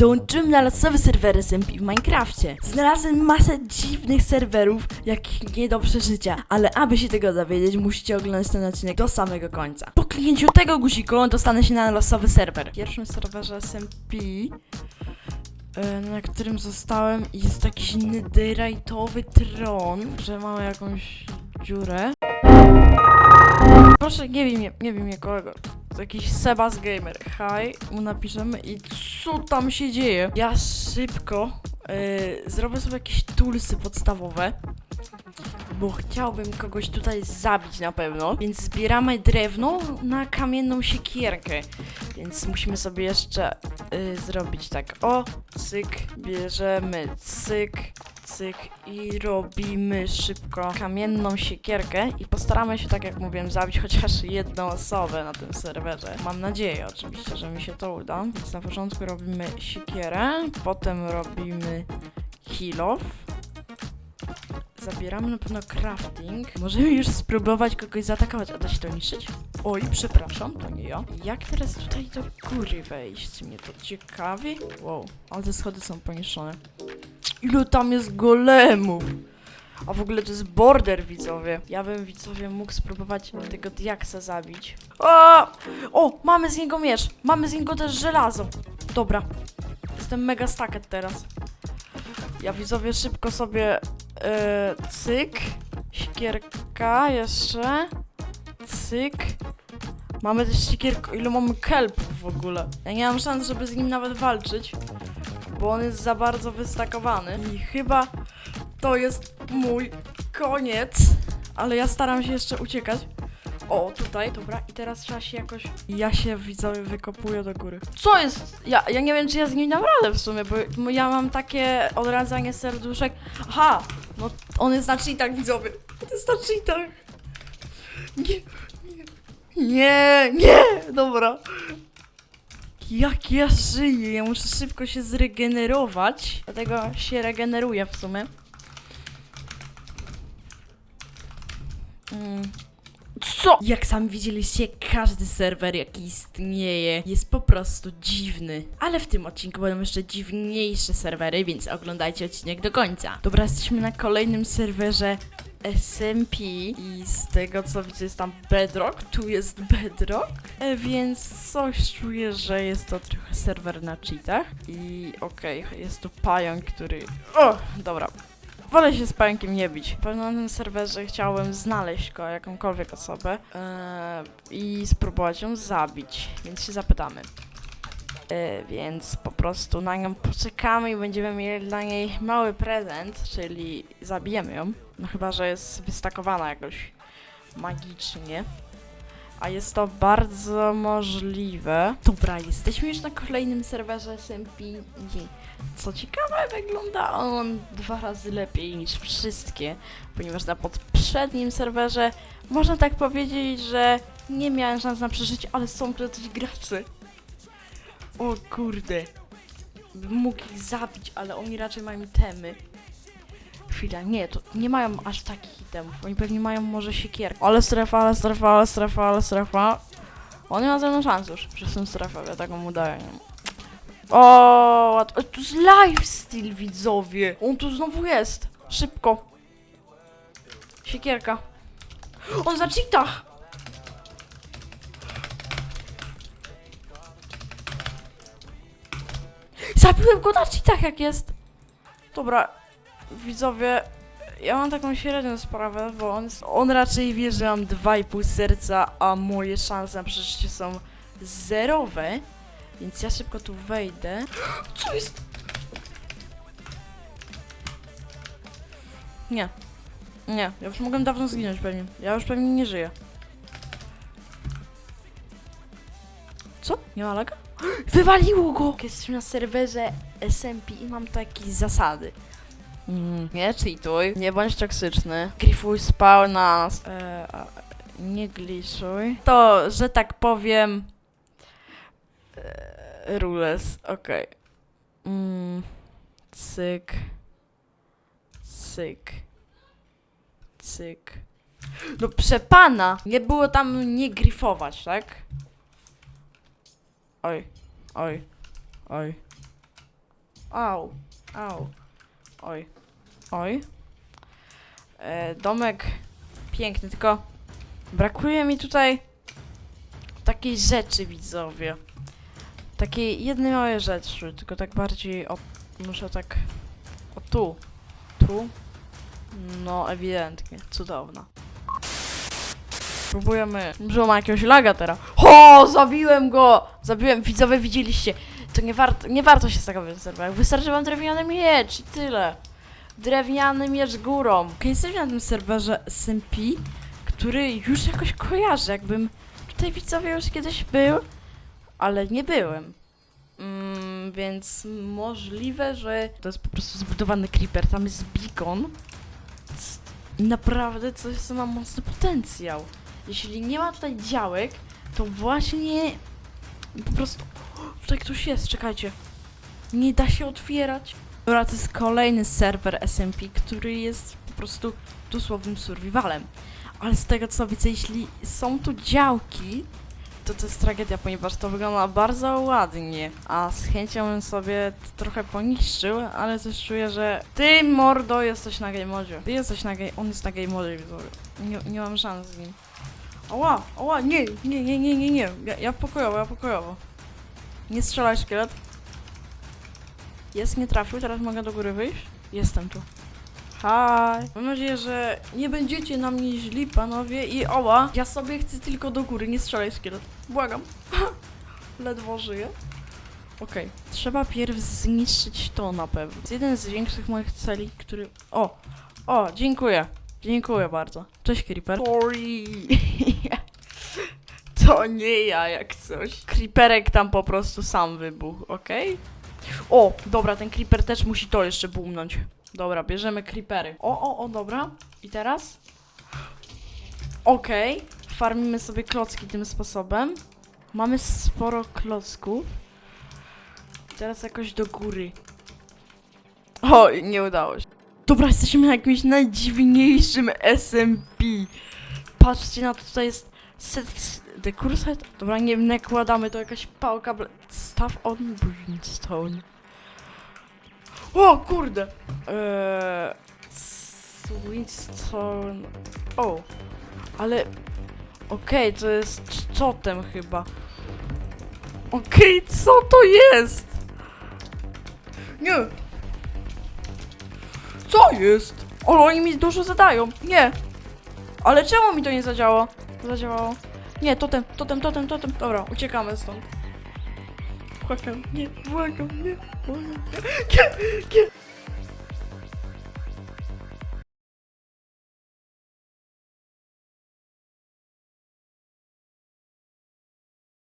Dołączyłem na losowe serwery SMP w Minecrafcie. Znalazłem masę dziwnych serwerów, jakich nie do przeżycia. Ale aby się tego dowiedzieć, musicie oglądać ten odcinek do samego końca. Po kliknięciu tego guziku dostanę się na losowy serwer. W pierwszym serwerze SMP, e, na którym zostałem, jest jakiś netherite'owy tron, że mamy jakąś dziurę. Proszę, nie wiem, nie, nie wiem jakiego. To jakiś Sebas Gamer. Hi, mu napiszemy i co tam się dzieje? Ja szybko y, zrobię sobie jakieś toolsy podstawowe. Bo chciałbym kogoś tutaj zabić na pewno. Więc zbieramy drewno na kamienną siekierkę. Więc musimy sobie jeszcze y, zrobić tak. O, cyk, bierzemy cyk, i robimy szybko kamienną siekierkę i postaramy się, tak jak mówiłem, zabić chociaż jedną osobę na tym serwerze. Mam nadzieję oczywiście, że mi się to uda. Więc na początku robimy siekierę, potem robimy kill off. Zabieramy na pewno crafting. Możemy już spróbować kogoś zaatakować. A da się to niszczyć? Oj, przepraszam, to nie ja. Jak teraz tutaj do góry wejść? Mnie to ciekawi. Wow, ale te schody są poniszczone. Ile tam jest golemów? A w ogóle to jest border, widzowie. Ja bym, widzowie, mógł spróbować tego diaksa zabić. O! o, mamy z niego miecz. Mamy z niego też żelazo. Dobra. Jestem mega stacket teraz. Ja, widzowie, szybko sobie... e, cyk. Sikierka jeszcze. Cyk. Mamy też sikierkę. Ile mamy kelpów w ogóle? Ja nie mam szans, żeby z nim nawet walczyć bo on jest za bardzo wystakowany i chyba to jest mój koniec, ale ja staram się jeszcze uciekać. O, tutaj, dobra, i teraz trzeba się jakoś... Ja się, widzowie, wykopuję do góry. Co jest? Ja, ja nie wiem, czy ja z nim dam radę w sumie, bo ja mam takie odradzanie serduszek. Aha, no on jest na cheatach, widzowie. On jest na cheatach. Nie, nie, nie, nie, dobra. Jak ja żyję, ja muszę szybko się zregenerować. Dlatego się regeneruję w sumie. Mm. Co? Jak sami widzieliście, każdy serwer jaki istnieje jest po prostu dziwny. Ale w tym odcinku będą jeszcze dziwniejsze serwery, więc oglądajcie odcinek do końca. Dobra, jesteśmy na kolejnym serwerze SMP i z tego co widzę jest tam Bedrock, tu jest Bedrock, e, więc coś czuję, że jest to trochę serwer na cheatach i okej, jest tu pająk, który... O, dobra. Wolę się z pająkiem nie bić. Na tym serwerze chciałem znaleźć go, jakąkolwiek osobę e, i spróbować ją zabić, więc się zapytamy. E, więc po prostu na nią poczekamy i będziemy mieli dla niej mały prezent, czyli zabijemy ją. No chyba, że jest wystakowana jakoś magicznie. A jest to bardzo możliwe. Dobra, jesteśmy już na kolejnym serwerze SMP. Co ciekawe, wygląda on dwa razy lepiej niż wszystkie, ponieważ na poprzednim serwerze można tak powiedzieć, że nie miałem szans na przeżycie, ale są tu jacyś gracze. O kurde. Mógł ich zabić, ale oni raczej mają temy. Chwila, nie, to nie mają aż takich itemów. Oni pewnie mają może siekierkę. Ale strefa, ale strefa, ale strefa, ale strefa. On nie ma ze mną szans już przez strefę, ja tak mu daję. O, łat- o, tu jest lifestyle, widzowie. On tu znowu jest. Szybko. Siekierka. On za cheatach. Zabiłem go na cheatach jak jest. Dobra, widzowie, ja mam taką średnią sprawę, bo on, on raczej wie, że mam 2,5 serca, a moje szanse na przeżycie są zerowe. Więc ja szybko tu wejdę. Co jest? Nie. Nie, ja już mogłem dawno zginąć pewnie. Ja już pewnie nie żyję. Co? Nie ma laga? Wywaliło go! Jesteśmy na serwerze SMP i mam takie zasady. Mm, nie cheatuj, nie bądź toksyczny. Grifuj spawn na nas. E, a, nie gliszuj. To, że tak powiem... E, rules, okej. Mm, cyk. Cyk. Cyk. No przepana! Nie było tam nie grifować, tak? Oj, oj, oj. Au, au. Oj, oj. E, domek piękny, tylko brakuje mi tutaj takiej rzeczy, widzowie. Takiej jednej małej rzeczy, tylko tak bardziej o... Muszę tak... O tu. Tu? No, ewidentnie. Cudowna. Próbujemy. Może ma jakiegoś laga teraz. Ho! Zabiłem go! Zabiłem. Widzowie, widzieliście. To nie warto, nie warto się z tego wyzerwać. Wystarczy wam drewniany miecz i tyle. Drewniany miecz górą. Okay, jesteśmy na tym serwerze SMP, który już jakoś kojarzę. Jakbym tutaj widzowie już kiedyś był, ale nie byłem. Mm, więc możliwe, że to jest po prostu zbudowany creeper. Tam jest beacon. Naprawdę coś, co ma mocny potencjał. Jeśli nie ma tutaj działek, to właśnie po prostu. Tutaj ktoś jest, czekajcie. Nie da się otwierać. Dobra, to jest kolejny serwer SMP, który jest po prostu dosłownym survivalem. Ale z tego co widzę, jeśli są tu działki, to to jest tragedia, ponieważ to wygląda bardzo ładnie. A z chęcią bym sobie trochę poniszczył, ale też czuję, że ty mordo jesteś na game modzie. Ty jesteś na game, on jest na game modzie. Nie, nie mam szans z nim. Oła, oła, nie, nie, nie, nie, nie, nie. Ja, ja pokojowo, ja pokojowo. Nie strzelaj szkielet. Jest, nie trafił, teraz mogę do góry wyjść. Jestem tu. Hi. Mam nadzieję, że nie będziecie na mnie źli, panowie. I oła, ja sobie chcę tylko do góry, nie strzelaj szkielet. Błagam. Ledwo żyję. Okej, trzeba pierw zniszczyć to na pewno. Jest jeden z większych moich celi, który... O, o, dziękuję. Dziękuję bardzo. Cześć, Creeper. Sorry. to nie ja, jak coś. Creeperek tam po prostu sam wybuchł, okej? O, dobra, ten creeper też musi to jeszcze bumnąć. Dobra, bierzemy creepery. O, o, o, dobra. I teraz? Okej. Farmimy sobie klocki tym sposobem. Mamy sporo klocków. Teraz jakoś do góry. O, nie udało się. Dobra, jesteśmy na jakimś najdziwniejszym SMP. Patrzcie na to, tutaj jest set, the set. Dobra, nie nakładamy to jakaś pałka. bl- Stuff on brimstone. O, kurde. Eee, Swindstone. O, ale... Okej, to jest totem chyba. Okej, co to jest? Nie. Co jest? O, oni mi dużo zadają. Nie. Ale czemu mi to nie zadziałało? Zadziałało. Nie, totem, totem, totem, totem. Dobra, uciekamy stąd. Błagam, nie, błagam, nie, błagam, nie, nie, nie.